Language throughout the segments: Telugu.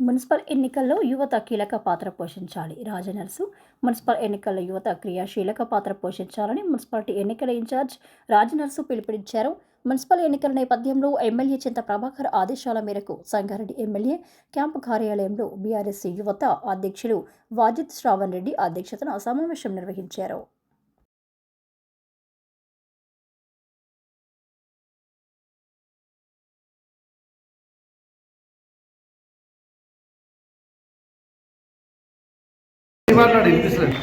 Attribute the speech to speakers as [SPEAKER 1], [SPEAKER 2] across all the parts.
[SPEAKER 1] మున్సిపల్ ఎన్నికల్లో యువత కీలక పాత్ర పోషించాలి. రాజనర్సు మున్సిపల్ ఎన్నికల్లో యువత క్రియాశీలక పాత్ర పోషించాలని మున్సిపాలిటీ ఎన్నికల ఇన్ఛార్జ్ రాజనర్సు పిలుపునిచ్చారు. మున్సిపల్ ఎన్నికల నేపథ్యంలో ఎమ్మెల్యే చింత ప్రభాకర్ ఆదేశాల మేరకు సంగారెడ్డి ఎమ్మెల్యే క్యాంపు కార్యాలయంలో బీఆర్ఎస్ యువత అధ్యక్షులు వాజిత్ శ్రావణ్ రెడ్డి అధ్యక్షతన సమావేశం నిర్వహించారు.
[SPEAKER 2] మాట్లాడు వినిపిస్తుంది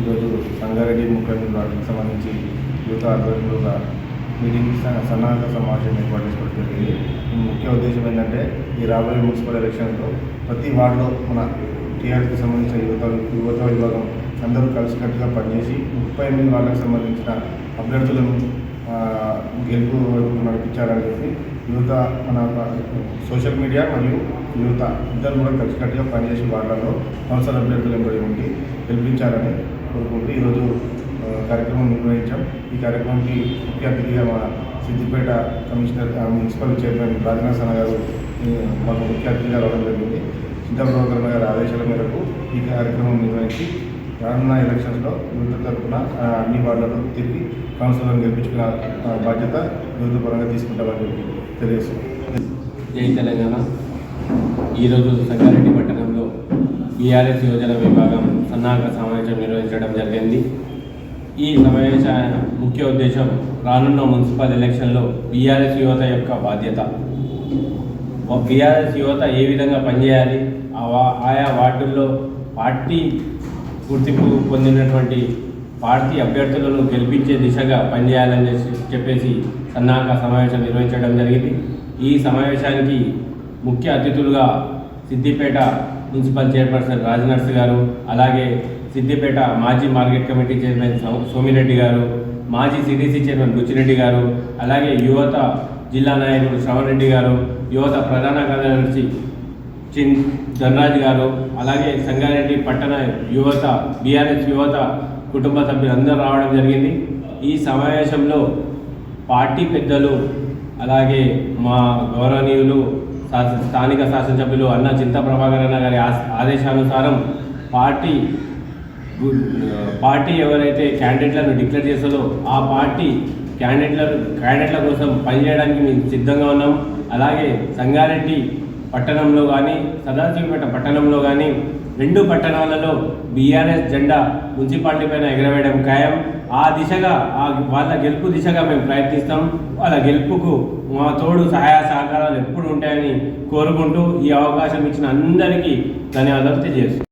[SPEAKER 3] ఈరోజు సంగారెడ్డి ముఖ్యమంత్రి వారికి సంబంధించి యువత ఆధ్వర్యంలో మీటింగ్ స- సన్నాహక సమావేశం ఏర్పాటు చేసుకోవడం జరిగింది. ముఖ్య ఉద్దేశం ఏంటంటే ఈ రాబోయే మున్సిపల్ ఎలక్షన్లో ప్రతి వార్డులో మన టీఆర్ఎస్కి సంబంధించిన యువత యువత విభాగం అందరూ కలిసికట్టుగా పనిచేసి ముప్పై ఎనిమిది వార్డులకు సంబంధించిన అభ్యర్థులను గెలుపు వైపు నడిపించాలని చెప్పి యువత మన సోషల్ మీడియా మరియు యువత ఇద్దరు కూడా కలిసికట్టుగా పనిచేసి వార్డులలో కౌన్సిల్ అభ్యర్థులు ఎంబడి ఉండి గెలిపించాలని కోరుకుంటూ ఈరోజు కార్యక్రమం నిర్వహించాం. ఈ కార్యక్రమానికి ముఖ్య అతిథిగా మన Siddipet commissioner municipal chairman Rajanath garu మాకు ముఖ్య అతిథిగా రావడం జరిగింది. సిద్ధప్రభాకర్ గారి ఆదేశాల మేరకు ఈ కార్యక్రమం నిర్వహించి రానున్న ఎలక్షన్స్లో యూత్ తరఫున అన్ని వార్డులలో తిరిగి కౌన్సిలర్లను గెలిపించుకున్న బాధ్యత యువత పరంగా తీసుకుంటామని చెప్పి తెలియజేస్తున్నాం.
[SPEAKER 4] జై తెలంగాణ. ఈరోజు సంగారెడ్డి పట్టణంలో బీఆర్ఎస్ యువజన విభాగం సన్నాహక సమావేశం నిర్వహించడం జరిగింది. ఈ సమావేశ ముఖ్య ఉద్దేశం రానున్న మున్సిపల్ ఎలక్షన్లో బీఆర్ఎస్ యువత యొక్క బాధ్యత. బీఆర్ఎస్ యువత ఏ విధంగా పనిచేయాలి? ఆ వా- ఆయా వార్డుల్లో పార్టీ గుర్తింపు పొందినటువంటి పార్టీ అభ్యర్థులను గెలిపించే దిశగా పనిచేయాలని చెప్పేసి సన్నాహక సమావేశం నిర్వహించడం జరిగింది. ఈ సమావేశానికి ముఖ్య అతిథులుగా సిద్దిపేట మున్సిపల్ చైర్పర్సన్ రాజనర్స్ గారు అలాగే సిద్దిపేట మాజీ మార్కెట్ కమిటీ చైర్మన్ సోమిరెడ్డి గారు మాజీ సిడిసి చైర్మన్ బుచ్చిరెడ్డి గారు అలాగే యువత జిల్లా నాయకుడు శ్రవణ్ రెడ్డి గారు యువత ప్రధాన కార్యదర్శి చిన్ ధనరాజ్ గారు అలాగే సంగారెడ్డి పట్టణ యువత బీఆర్ఎస్ యువత కుటుంబ సభ్యులందరూ రావడం జరిగింది. ఈ సమావేశంలో పార్టీ పెద్దలు అలాగే మా గౌరవనీయులు స్థానిక శాసనసభ్యులు అన్న చింత ప్రభాకర్ అన్న గారి ఆదేశానుసారం పార్టీ పార్టీ ఎవరైతే క్యాండిడేట్లను డిక్లేర్ చేస్తుందో ఆ పార్టీ క్యాండిడేట్ల క్యాండిడేట్ల కోసం పనిచేయడానికి మేము సిద్ధంగా ఉన్నాం. అలాగే సంగారెడ్డి పట్టణంలో కానీ సదాశివపేట పట్టణంలో కానీ రెండు పట్టణాలలో బీఆర్ఎస్ జెండా మున్సిపాలిటీ పైన ఎగరవేయడం ఖాయం. ఆ దిశగా ఆ వాళ్ళ గెలుపు దిశగా మేము ప్రయత్నిస్తాం. వాళ్ళ గెలుపుకు మా తోడు సహాయ సహకారాలు ఎప్పుడు ఉంటాయని కోరుకుంటూ ఈ అవకాశం ఇచ్చిన అందరికీ ధన్యవాదాలు తెలియజేస్తాం